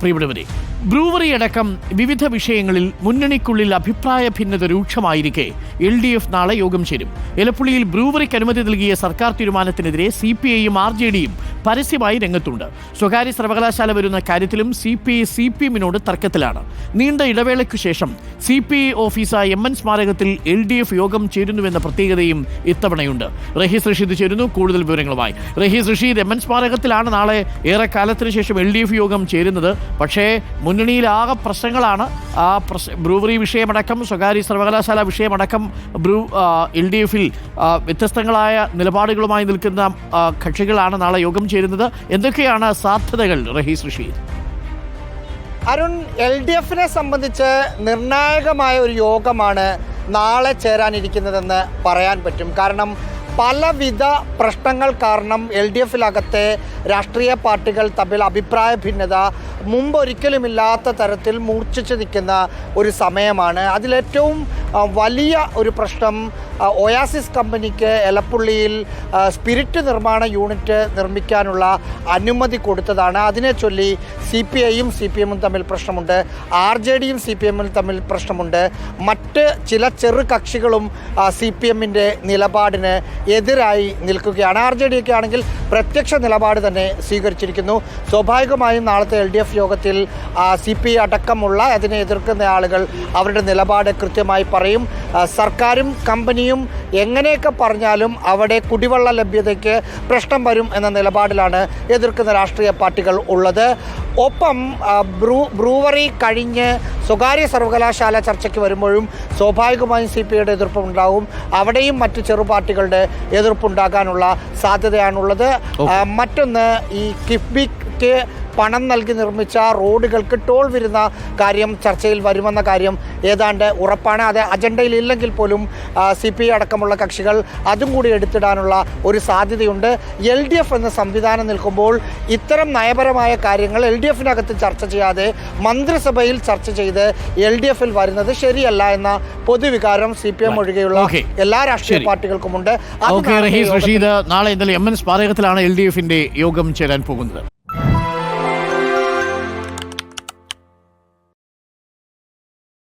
പ്രിയപ്പെട്ടവരെ ബ്രൂവറി അടക്കം വിവിധ വിഷയങ്ങളിൽ മുന്നണിക്കുള്ളിൽ അഭിപ്രായ ഭിന്നത രൂക്ഷമായിരിക്കെ. എൽ ഡി എഫ് നാളെ യോഗം ചേരും. എലപ്പുള്ളിയിൽ ബ്രൂവറിക്ക് അനുമതി നൽകിയ സർക്കാർ തീരുമാനത്തിനെതിരെ സി പി ഐയും ആർ ജെ ഡിയും പരസ്യമായി രംഗത്തുണ്ട്. സ്വകാര്യ സർവകലാശാല വരുന്ന കാര്യത്തിലും C P I C P എമ്മിനോട് തർക്കത്തിലാണ്. നീണ്ട ഇടവേളയ്ക്കു ശേഷം സി പി ഐ ഓഫീസായ എം എൻ സ്മാരകത്തിൽ എൽ ഡി എഫ് യോഗം ചേരുന്നുവെന്ന പ്രത്യേകതയും ഇത്തവണയുണ്ട്. റഹീസ് റഷീദ് ചേരുന്നു. കൂടുതൽ വിവരങ്ങളുമായി. റഹീസ് റഷീദ് എം എൻ സ്മാരകത്തിലാണ് നാളെ ഏറെ കാലത്തിന് ശേഷം എൽ ഡി എഫ് യോഗം ചേരുന്നത്. പക്ഷേ മുന്നണിയിലാകെ പ്രശ്നങ്ങളാണ്. ആ പ്രശ് ബ്രൂവറി വിഷയമടക്കം സ്വകാര്യ സർവകലാശാല വിഷയമടക്കം ബ്രൂ എൽ ഡി എഫിൽ വ്യത്യസ്തങ്ങളായ നിലപാടുകളുമായി നിൽക്കുന്ന കക്ഷികളാണ് നാളെ യോഗം ചേരുന്നത്. എന്തൊക്കെയാണ് സാധ്യതകൾ റഹീസ് റഷീദ്? അരുൺ എൽ ഡി എഫിനെ സംബന്ധിച്ച് നിർണായകമായ ഒരു യോഗമാണ് നാളെ ചേരാനിരിക്കുന്നതെന്ന് പറയാൻ പറ്റും. കാരണം പലവിധ പ്രശ്നങ്ങൾ കാരണം എൽ ഡി എഫിലകത്തെ രാഷ്ട്രീയ പാർട്ടികൾ തമ്മിൽ അഭിപ്രായ ഭിന്നത മുമ്പൊരിക്കലുമില്ലാത്ത തരത്തിൽ മൂർച്ഛിച്ച് നിൽക്കുന്ന ഒരു സമയമാണ്. അതിലേറ്റവും വലിയ ഒരു പ്രശ്നം ഒയാസിസ് കമ്പനിക്ക് എലപ്പുള്ളിയിൽ സ്പിരിറ്റ് നിർമ്മാണ യൂണിറ്റ് നിർമ്മിക്കാനുള്ള അനുമതി കൊടുത്തതാണ്. അതിനെ ചൊല്ലി സി പി ഐയും സി പി എമ്മും തമ്മിൽ പ്രശ്നമുണ്ട്. ആർ ജെ ഡിയും സി പി എമ്മും തമ്മിൽ പ്രശ്നമുണ്ട്. മറ്റ് ചില ചെറു കക്ഷികളും സി പി എമ്മിന്റെ നിലപാടിന് എതിരായി നിൽക്കുകയാണ്. ആർ ജെ ഡി ഒക്കെ ആണെങ്കിൽ പ്രത്യക്ഷ നിലപാട് തന്നെ സ്വീകരിച്ചിരിക്കുന്നു. സ്വാഭാവികമായും നാളത്തെ എൽ ഡി എഫ് യോഗത്തിൽ സി പി ഐ അടക്കമുള്ള അതിനെ എതിർക്കുന്ന ആളുകൾ അവരുടെ നിലപാട് കൃത്യമായി പറയും. സർക്കാരും കമ്പനിയും എങ്ങനെയൊക്കെ പറഞ്ഞാലും അവിടെ കുടിവെള്ള ലഭ്യതയ്ക്ക് പ്രശ്നം വരും എന്ന നിലപാടിലാണ് എതിർക്കുന്ന രാഷ്ട്രീയ പാർട്ടികൾ ഉള്ളത്. ഒപ്പം ബ്രൂ ബ്രൂവറി കഴിഞ്ഞ് സ്വകാര്യ സർവകലാശാല ചർച്ചയ്ക്ക് വരുമ്പോഴും സ്വാഭാവികമായും സി പി ഐയുടെ എതിർപ്പുണ്ടാകും അവിടെയും മറ്റ് ചെറുപാർട്ടികളുടെ എതിർപ്പുണ്ടാകാനുള്ള സാധ്യതയാണുള്ളത്. മറ്റൊന്ന് ഈ കിഫ്ബിക്ക് പണം നൽകി നിർമ്മിച്ച റോഡുകൾക്ക് ടോൾ വരുന്ന കാര്യം ചർച്ചയിൽ വരുമെന്ന കാര്യം ഏതാണ്ട് ഉറപ്പാണ്. അത് അജണ്ടയിൽ ഇല്ലെങ്കിൽ പോലും സി പി ഐ അടക്കമുള്ള കക്ഷികൾ അതും കൂടി എടുത്തിടാനുള്ള ഒരു സാധ്യതയുണ്ട്. എൽ ഡി എഫ് എന്ന സംവിധാനം നിൽക്കുമ്പോൾ ഇത്തരം നയപരമായ കാര്യങ്ങൾ എൽ ഡി എഫിനകത്ത് ചർച്ച ചെയ്യാതെ മന്ത്രിസഭയിൽ ചർച്ച ചെയ്ത് എൽ ഡി എഫിൽ വരുന്നത് ശരിയല്ല എന്ന പൊതുവികാരം സി പി എം ഒഴികെയുള്ള എല്ലാ രാഷ്ട്രീയ. പാർട്ടികൾക്കുമുണ്ട്. നാളെ ഇന്നലെ എം എൻ സ്മാരകത്തിലാണ് എൽ ഡി എഫിന്റെ യോഗം ചേരാൻ പോകുന്നത്.